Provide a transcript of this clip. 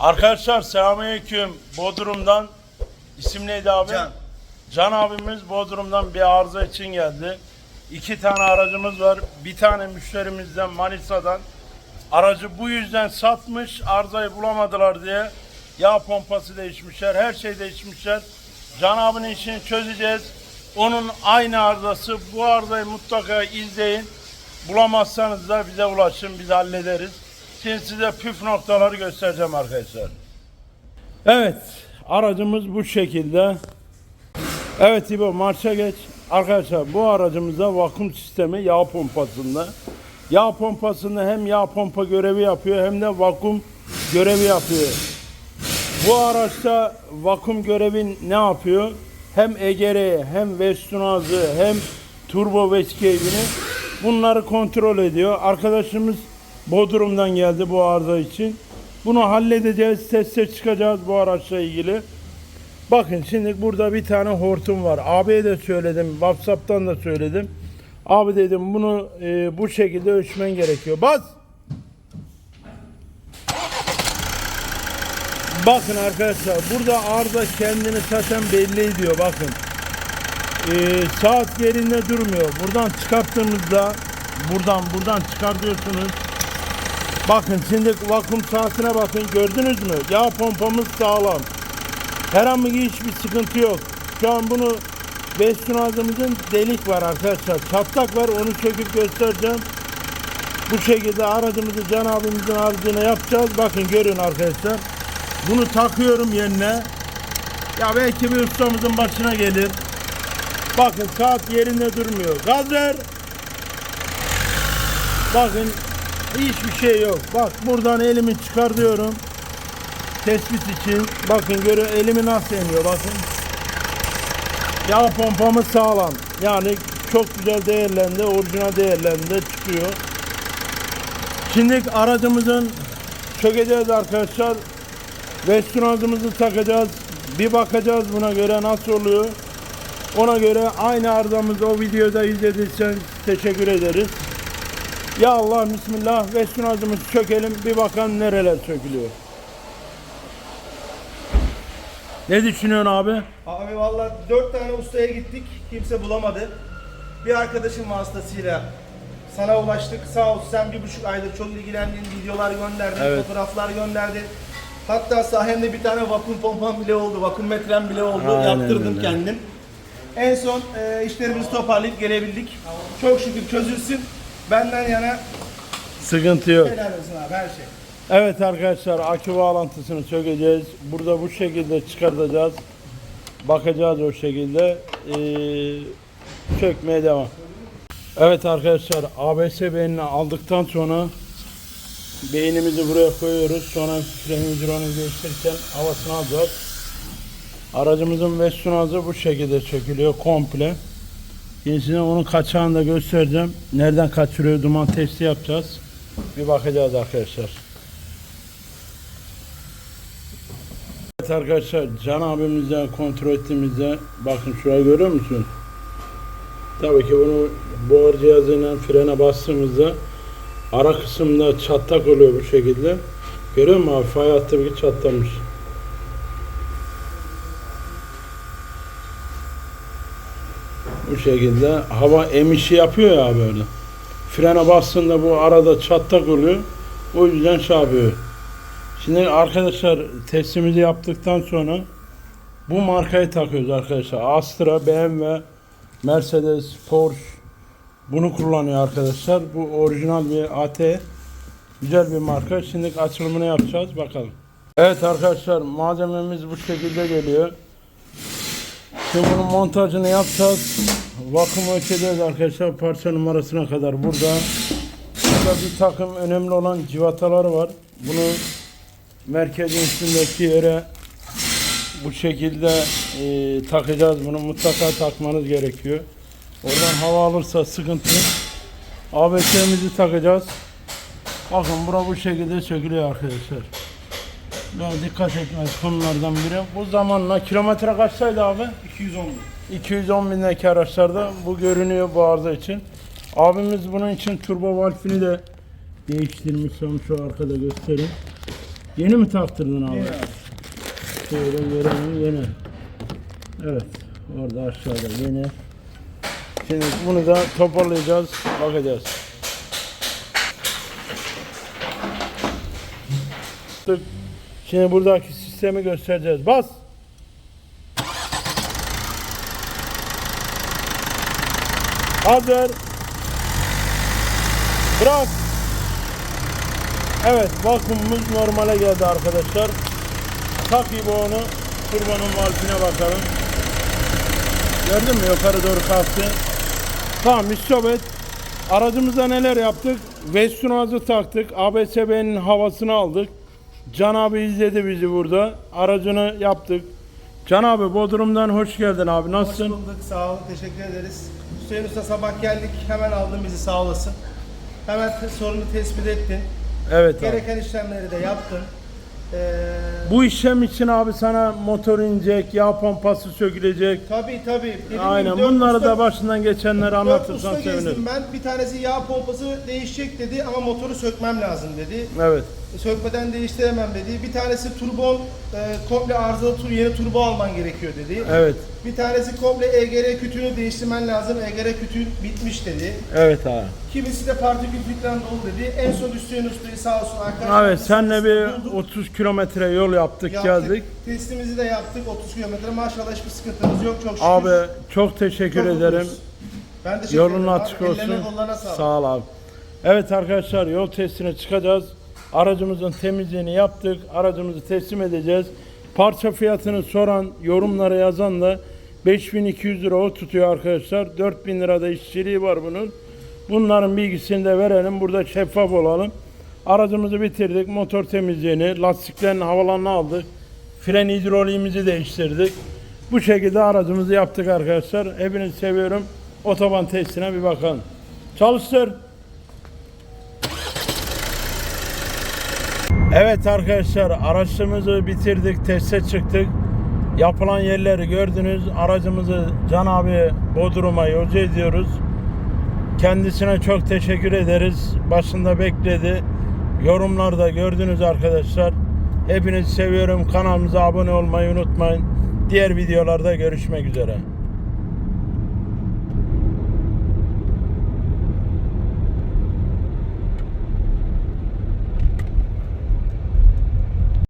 Arkadaşlar selamünaleyküm. Bodrum'dan isim neydi abi? Can. Can abimiz Bodrum'dan bir arıza için geldi. İki tane aracımız var. Bir tane müşterimizden Manisa'dan aracı bu yüzden satmış. Arızayı bulamadılar diye. Yağ pompası değişmişler. Her şey değişmişler. Can abinin işini çözeceğiz. Onun aynı arızası. Bu arızayı mutlaka izleyin. Bulamazsanız da bize ulaşın. Biz hallederiz. Şimdi size püf noktaları göstereceğim arkadaşlar. Evet. Aracımız bu şekilde. Evet İbo marşa geç. Arkadaşlar bu aracımızda vakum sistemi yağ pompasında. Yağ pompasında hem yağ pompa görevi yapıyor hem de vakum görevi yapıyor. Bu araçta vakum görevi ne yapıyor? Hem EGR'ye hem Vestunaz'ı hem turbo vescape'ini bunları kontrol ediyor. Arkadaşımız Bodrum'dan geldi bu arıza için. Bunu halledeceğiz, teste çıkacağız bu araçla ilgili. Bakın şimdi burada bir tane hortum var. Abiye de söyledim, WhatsApp'tan da söyledim. Abi dedim bunu e, bu şekilde ölçmen gerekiyor. Bas! Bakın arkadaşlar burada arıza kendini zaten belli ediyor bakın. Ee, saat yerinde durmuyor. Buradan çıkarttığımızda buradan buradan çıkartıyorsunuz. Bakın şimdi vakum saatine bakın gördünüz mü? Yağ pompamız sağlam. Herhangi hiçbir sıkıntı yok. Şu an bunu Bessun ağzımızın delik var arkadaşlar. Çatlak var onu söküp göstereceğim. Bu şekilde aracımızı Can abimizin aracına yapacağız. Bakın görün arkadaşlar. Bunu takıyorum yerine. Ya belki bir ustamızın başına gelir. Bakın saat yerinde durmuyor. Gaz ver. Bakın hiçbir şey yok. Bak buradan elimi çıkartıyorum. Tespit için. Bakın görün elimi nasıl emiyor bakın. Yağ pompamız sağlam. Yani çok güzel değerlendi. Orijinal değerlerinde çıkıyor. Şimdi aracımızın sökeceğiz arkadaşlar. Vestunazımızı takacağız. Bir bakacağız buna göre nasıl oluyor. Ona göre aynı arızamızı o videoda izlediyseniz teşekkür ederiz. Ya Allah Bismillah Vestunazımızı sökelim bir bakalım nereler sökülüyor. Ne düşünüyorsun abi? Abi valla dört tane ustaya gittik. Kimse bulamadı. Bir arkadaşım vasıtasıyla sana ulaştık. Sağ ol sen bir buçuk aydır çok ilgilendiğin videolar gönderdin, Evet. fotoğraflar gönderdin. Hatta sayemde bir tane vakum pompam bile oldu, vakum metrem bile oldu. Aynen Yaptırdım öyle. kendim. En son e, işlerimizi toparlayıp gelebildik. Çok şükür çözülsün. Benden yana Sıkıntı yok. helal olsun abi her şey. Evet arkadaşlar akü bağlantısını sökeceğiz. Burada bu şekilde çıkartacağız. Bakacağız o şekilde. Ee, sökmeye devam. Evet arkadaşlar ABS beynini aldıktan sonra beynimizi buraya koyuyoruz. Sonra frenimizi onu değiştirirken havasını alacağız. Aracımızın Vestunaz'ı bu şekilde sökülüyor komple. Şimdi onun kaçağını da göstereceğim. Nereden kaçırıyor duman testi yapacağız. Bir bakacağız arkadaşlar. Evet arkadaşlar Can abimizden kontrol ettiğimizde bakın şurayı görüyor musun? Tabii ki bunu buhar cihazıyla frene bastığımızda ara kısımda çatlak oluyor bu şekilde. Görüyor musun abi? Fay hattı bir çatlamış. Bu şekilde hava emişi yapıyor ya böyle. Frene bastığında bu arada çatlak oluyor. O yüzden şey yapıyor. Şimdi arkadaşlar testimizi yaptıktan sonra bu markayı takıyoruz arkadaşlar. Astra, BMW, Mercedes, Porsche bunu kullanıyor arkadaşlar. Bu orijinal bir AT. Güzel bir marka. Şimdi açılımını yapacağız. Bakalım. Evet arkadaşlar malzememiz bu şekilde geliyor. Şimdi bunun montajını yapacağız. Vakum ölçeceğiz arkadaşlar parça numarasına kadar burada. Burada bir takım önemli olan civatalar var. Bunu merkezin üstündeki yere bu şekilde e, takacağız. Bunu mutlaka takmanız gerekiyor. Oradan hava alırsa sıkıntı. ABS'mizi takacağız. Bakın bura bu şekilde sökülüyor arkadaşlar. Böyle dikkat etmez konulardan biri. Bu zamanla kilometre kaçtaydı abi? 210 bin. 210 bindeki araçlarda bu görünüyor bu arıza için. Abimiz bunun için turbo valfini de değiştirmiş. Onu şu arkada göstereyim. Yeni mi taktırdın abi? Yeni. Şöyle görelim yeni. Evet. Orada aşağıda yeni. Şimdi bunu da toparlayacağız. Bakacağız. Şimdi buradaki sistemi göstereceğiz. Bas. Hazır. Bırak. Evet vakumumuz normale geldi arkadaşlar. Tak gibi onu turbanın valfine bakalım. Gördün mü yukarı doğru kalktı. Tamam istop Aracımıza neler yaptık? Vestunaz'ı taktık. ABSB'nin havasını aldık. Can abi izledi bizi burada. Aracını yaptık. Can abi Bodrum'dan hoş geldin abi. Hoş Nasılsın? bulduk. Sağ olun. Teşekkür ederiz. Hüseyin Usta sabah geldik. Hemen aldın bizi sağ olasın. Hemen sorunu tespit ettin. Evet abi. Gereken işlemleri de yaptın. Ee, Bu işlem için abi sana motor inecek, yağ pompası sökülecek. tabii tabii. Dediğim Aynen bunları usta- da başından geçenleri anlatırsan sevinirim. ben. Bir tanesi yağ pompası değişecek dedi ama motoru sökmem lazım dedi. Evet. Sökmeden değiştiremem dedi. Bir tanesi turbon, e, komple arızalı tur, yeni turbo alman gerekiyor dedi. Evet. Bir tanesi komple EGR kütüğünü değiştirmen lazım. EGR kütüğün bitmiş dedi. Evet abi. Kimisi de partikül filtren dolu dedi. En son Hüseyin Usta'yı sağ olsun arkadaşlar. Evet senle bir bulduk, 30 kilometre yol yaptık, yaptık. geldik. Testimizi de yaptık 30 kilometre. Maşallah hiçbir sıkıntımız yok çok şükür. Abi çok teşekkür Çok ederim. mutluyuz. Ben teşekkür Yolun ederim abi. açık olsun. Ellerine kollarına sağlık. Sağ ol abi. Evet arkadaşlar yol testine çıkacağız. Aracımızın temizliğini yaptık. Aracımızı teslim edeceğiz. Parça fiyatını soran, yorumlara yazan da 5200 lira o tutuyor arkadaşlar. 4000 lira da işçiliği var bunun. Bunların bilgisini de verelim. Burada şeffaf olalım. Aracımızı bitirdik. Motor temizliğini, lastiklerin havalarını aldık. Fren hidroliğimizi değiştirdik. Bu şekilde aracımızı yaptık arkadaşlar. Hepinizi seviyorum. Otoban testine bir bakalım. Çalıştır. Evet arkadaşlar araçımızı bitirdik. Teste çıktık. Yapılan yerleri gördünüz. Aracımızı Can abi Bodrum'a yolcu ediyoruz. Kendisine çok teşekkür ederiz. Başında bekledi. Yorumlarda gördünüz arkadaşlar. Hepinizi seviyorum. Kanalımıza abone olmayı unutmayın. Diğer videolarda görüşmek üzere.